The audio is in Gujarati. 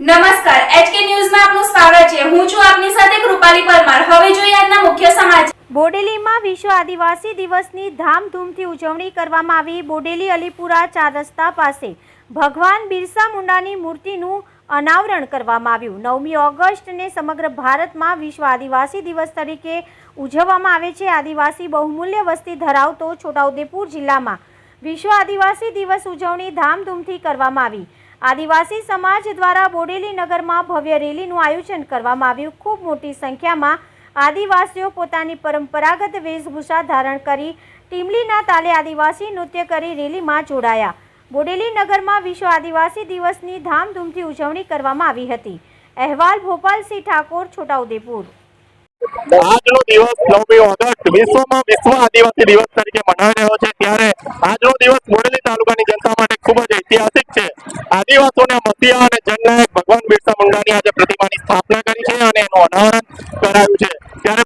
નમસ્કાર એચકે ન્યૂઝમાં આપનું સ્વાગત છે. હું છું આપની સાથે કૃપાલી પરમાર. હવે જોઈએ આજના મુખ્ય સમાચાર. બોડેલીમાં વિશ્વ આદિવાસી દિવસની ધામધૂમથી ઉજવણી કરવામાં આવી બોડેલી અલીપુરા ચાર રસ્તા પાસે. ભગવાન બિરસા મુંડાની મૂર્તિનું અનાવરણ કરવામાં આવ્યું. નવમી ઓગસ્ટને સમગ્ર ભારતમાં વિશ્વ આદિવાસી દિવસ તરીકે ઉજવવામાં આવે છે. આદિવાસી બહુમૂલ્ય વસ્તી ધરાવતો છોટાઉદેપુર જિલ્લામાં વિશ્વ આદિવાસી દિવસ ઉજવણી ધામધૂમથી કરવામાં આવી. આદિવાસી સમાજ દ્વારા બોડેલી નગરમાં ભવ્ય રેલીનું આયોજન કરવામાં આવ્યું. ખૂબ મોટી સંખ્યામાં આદિવાસીઓ પોતાની પરંપરાગત વેશભૂષા ધારણ કરી, ટીમલીના તાલે આદિવાસી નૃત્ય કરી રેલીમાં જોડાયા. બોડેલી નગરમાં વિશ્વ આદિવાસી દિવસની ધામધૂમથી ઉજવણી કરવામાં આવી હતી. અહેવાલ, ભોપાલસિંહ ઠાકોર, છોટાઉદેપુર. આજનો દિવસ નવમી ઓગસ્ટ વિશ્વમાં વિશ્વ આદિવાસી દિવસ તરીકે મનાવી રહ્યો છે. ત્યારે આજનો દિવસ બોડેલી તાલુકાની જનતા માટે ખૂબ જ ઐતિહાસિક આદિવાસીઓના મસીહા અને જનનાયક ભગવાન બિરસા મુંડાની આજે પ્રતિમાની સ્થાપના કરી છે અને એનું અનાવરણ કરાયું છે. ત્યારે